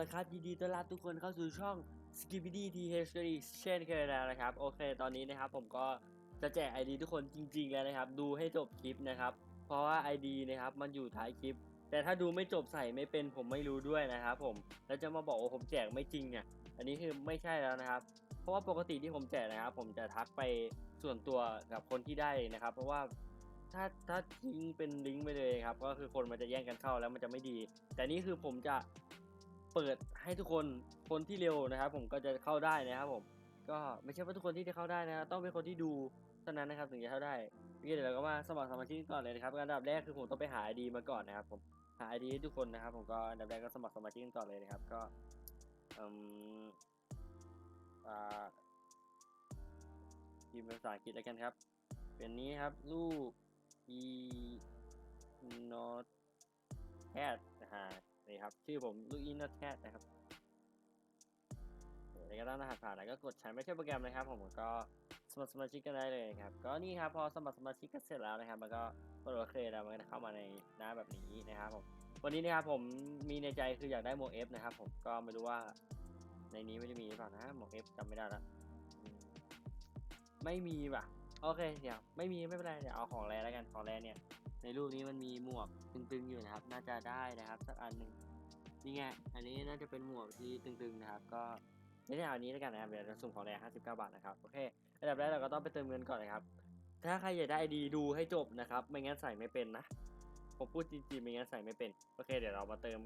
ละครับยินดีต้อนรับทุกคนเข้าสู่ช่อง s k i p p y t h เช่นเคยแล้วนะครับ โอเคตอนนี้นะครับผมก็จะแจก ID ทุกคนจริง ๆ แล้วนะครับ ดูให้จบคลิปนะครับ เพราะว่า ID นะครับมันอยู่ท้ายคลิป แต่ถ้าดูไม่จบใส่ไม่เป็นผมไม่รู้ด้วยนะครับผมแล้วจะมาบอกว่าผมแจกไม่จริงเนี่ยอันนี้คือไม่ใช่แล้วนะครับ เพราะว่าปกติที่ผมแจกนะครับ ผมจะทักไปส่วนตัวกับคนที่ได้นะครับ เพราะว่าถ้าถ้าทิ้งเป็นลิงก์ไปเลยครับ ก็คือคนมันจะแย่งกันเข้าแล้วมันจะไม่ดี แต่นี่คือผมจะ เปิดให้ทุกคนคนที่เร็วนะครับ ผมก็จะเข้าได้นะครับผม ก็ไม่ใช่ว่าทุกคนที่จะเข้าได้นะครับต้องเป็นคนที่ดูเท่านั้นนะครับถึงจะเข้าได้โอเคเดี๋ยวเราก็มาสมัครสมาชิกก่อนเลยนะครับอันดับแรกคือผมต้องไปหา ID มาก่อนนะครับ ผมหา ID ให้ทุกคนนะครับ ผมก็อันดับแรกก็สมัครสมาชิกก่อนเลยนะครับ ก็อืมอ่าพิมพ์เป็นภาษาอังกฤษแล้วกันครับเป็นนี้ครับรูป e not cat นี่ครับ ชื่อผมลูก e not cat นะครับเดี๋ยวก็ตั้งรหัสผ่านแล้วก็กดใช้ไม่ใช่โปรแกรมนะครับ ผมก็สมัครสมาชิกกันได้เลยครับ ก็นี่ครับพอสมัครสมาชิกก็เสร็จแล้วนะครับ มันก็กดโอเคแล้วมันก็เข้ามาในหน้าแบบนี้นะครับผมวันนี้นะครับผมมีในใจคืออยากได้หมวก F นะครับ ผมก็ไม่รู้ว่าในนี้ไม่ได้มีหรือเปล่านะหมวก F จำไม่ได้ละไม่มีว่ะ โอเคเดี๋ยวไม่มีไม่เป็นไรเดี๋ยวเอาของแรแล้วกันของแรเนี่ย ในรูปนี้มันมีหมวกตึงๆอยู่นะครับ น่าจะได้นะครับ สักอันหนึ่งนี่ไงอันนี้น่าจะเป็นหมวกที่ตึงๆนะครับ ก็ไม่ได้เอาอันนี้แล้วกันนะครับเดี๋ยวจะสุ่มของแร59 บาทนะครับโอเคอันดับแรกเราก็ต้องไปเติมเงินก่อนนะครับ ถ้าใครอยากได้ดีดูให้จบนะครับ ไม่งั้นใส่ไม่เป็นนะผมพูดจริงๆไม่งั้นใส่ไม่เป็นโอเค เดี๋ยวเรามาเติม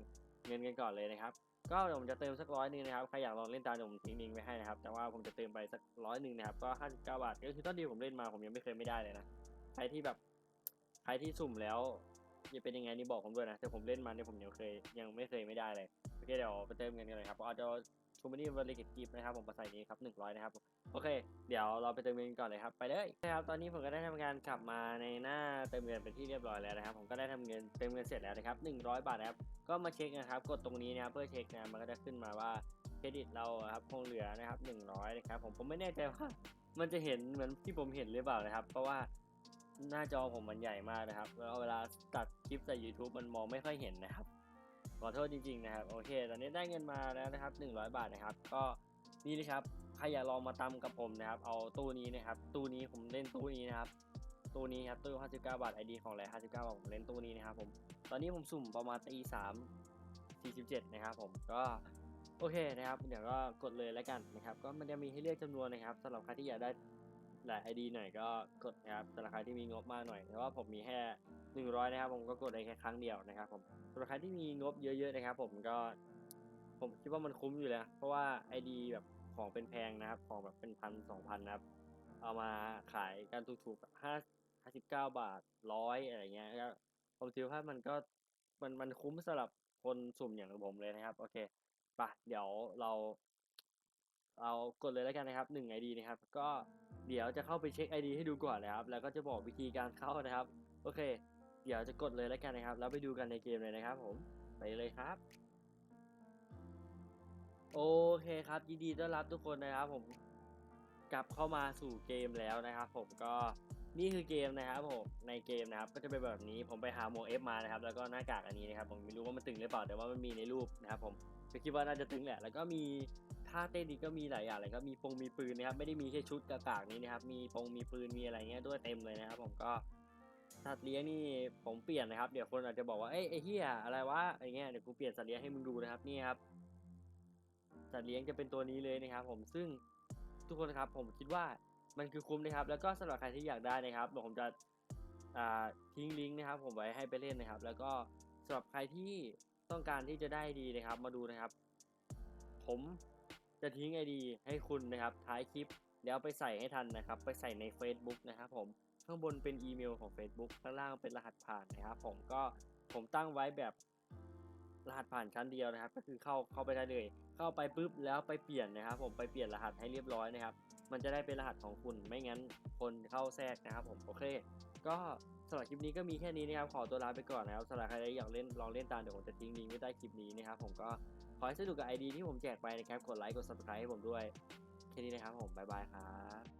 เงินกันก่อนเลยนะครับ ก็เดี๋ยวผมจะเติมสักร้อยหนึ่งนะครับใครอยากลองเล่นตามเดี๋ยวผมทิ้งลิงก์ไว้ให้นะครับแต่ว่าผมจะเติมไปสักร้อยหนึ่งนะครับก็59บาทก็คือตอนดีผมเล่นมาผมยังไม่เคยไม่ได้เลยนะใครที่แบบใครที่สุ่มแล้วจะเป็นยังไงนี่บอกผมด้วยนะแต่ผมเล่นมาเนี่ยผมยังเคยยังไม่เคยไม่ได้เลยโอเคเดี๋ยวไปเติมเงินกันเลยครับเอาจะ ชูมานี่วอลเล็ตกิฟนะครับผมมาใส่นี้ครับหนึ่งร้อยนะครับ โอเค เดี๋ยวเราไปเติมเงินก่อนเลยครับ ไปเลยนะครับ ตอนนี้ผมก็ได้ทำการกลับมาในหน้าเติมเงินเป็นที่เรียบร้อยแล้วนะครับ ผมก็ได้ทำเงินเติมเงินเสร็จแล้วนะครับ 100 บาทนะครับ ก็มาเช็คนะครับ กดตรงนี้นะครับเพื่อเช็คนะมันก็จะขึ้นมาว่าเครดิตเราครับคงเหลือนะครับ 100 นะครับ ผมผมไม่แน่ใจว่ามันจะเห็นเหมือนที่ผมเห็นหรือเปล่านะครับ เพราะว่าหน้าจอผมมันใหญ่มากนะครับ แล้วเวลาตัดคลิปใส่ YouTube มันมองไม่ค่อยเห็นนะครับ ขอโทษจริง ๆ นะครับ โอเค ตอนนี้ได้เงินมาแล้วนะครับ 100 บาทนะครับ ก็นี่นะครับใครอยากลองมาตำกับผมนะครับ เอาตู้นี้นะครับ ตู้นี้ผมเล่นตู้นี้นะครับ ตู้นี้ครับ ตู้ 59 บาท ID ของแหล่59 บาท ผมเล่นตู้นี้นะครับผม ตอนนี้ผมสุ่มประมาณตี3 47นะครับผม ก็โอเคนะครับ เดี๋ยวก็กดเลยแล้วกันนะครับ ก็มันจะมีให้เลือกจำนวนนะครับสำหรับใครที่อยากได้ หลาย ID หน่อยก็กดนะครับสำหรับใครที่มีงบมากหน่อยแต่ว่าผมมีแค่100นะครับผมก็กดได้แค่ครั้งเดียวนะครับผมสำหรับใครที่มีงบเยอะๆนะครับ ผมก็ผมคิดว่ามันคุ้มอยู่แล้ว เพราะว่า ID แบบของเป็นแพงนะครับ ของแบบเป็นพันสองพันนะครับ เอามาขายกันถูกๆแบบห้าห้าสิบเก้าบาทร้อยอะไรเงี้ยก็ผมถือว่ามันก็มันมันคุ้มสำหรับคนสุ่มอย่างผมเลยนะครับ โอเคปะเดี๋ยวเรา เรากดเลยแล้วกันนะครับหนึ่งไอดีนะครับ ก็เดี๋ยวจะเข้าไปเช็ค ID ให้ดูก่อนนะครับ แล้วก็จะบอกวิธีการเข้านะครับ โอเค เดี๋ยวจะกดเลยแล้วกันนะครับ แล้วไปดูกันในเกมเลยนะครับ ผม ไปเลยครับ โอเคครับ ยินดีต้อนรับทุกคนนะครับ ผม กลับเข้ามาสู่เกมแล้วนะครับ ผมก็นี่คือเกมนะครับผมในเกมนะครับก็จะเป็นแบบนี้ผมไปหาโมเอฟมานะครับแล้วก็หน้ากากอันนี้นะครับผมไม่รู้ว่ามันตึงหรือเปล่าแต่ว่ามันมีในรูปนะครับผมก็คิดว่าน่าจะตึงแหละ แล้วก็มี ท่าเต้นอีกก็มีหลายอย่างเลยก็มีปงมีปืนนะครับไม่ได้มีแค่ชุดกากากนี้นะครับมีปงมีปืนมีอะไรเงี้ยด้วยเต็มเลยนะครับ ผมก็สัตว์เลี้ยงนี่ผมเปลี่ยนนะครับ เดี๋ยวคนอาจจะบอกว่าเอ้ยไอ้เหี้ยอะไรวะอะไรเงี้ยเดี๋ยวกูเปลี่ยนสัตว์เลี้ยงให้มึงดูนะครับนี่ครับสัตว์เลี้ยงจะเป็นตัวนี้เลยนะครับ ผมซึ่งทุกคนครับ ผมคิดว่ามันคือคุ้มนะครับ แล้วก็สำหรับใครที่อยากได้นะครับเดี๋ยวผมจะทิ้งลิงก์นะครับ ผมไว้ให้ไปเล่นนะครับ แล้วก็สำหรับใครที่ต้องการที่จะได้ดีนะครับ มาดูนะครับ ผม จะทิ้งไอดีให้คุณนะครับท้ายคลิป แล้วไปใส่ให้ทันนะครับ ไปใส่ใน Facebook นะครับผมข้างบนเป็นอีเมลของ Facebook ข้างล่างเป็นรหัสผ่านนะครับผมก็ผมตั้งไว้แบบรหัสผ่านชั้นเดียวนะครับ ก็คือเข้าเข้าไปได้เลย เข้าไปปุ๊บแล้วไปเปลี่ยนนะครับ ผมไปเปลี่ยนรหัสให้เรียบร้อยนะครับ มันจะได้เป็นรหัสของคุณไม่งั้นคนเข้าแทรกนะครับ ผมโอเค ก็สำหรับคลิปนี้ก็มีแค่นี้นะครับขอตัวลาไปก่อนนะครับสำหรับใครที่อยากเล่นลองเล่นตามเดี๋ยวผมจะทิ้งลิงก์ไว้ใต้คลิปนี้นะครับ ผมก็ ขอให้สนุกกับไอดีที่ผมแจกไปนะครับ กดไลค์ กด subscribe ให้ผมด้วย แค่นี้นะครับผม บ๊ายบายครับ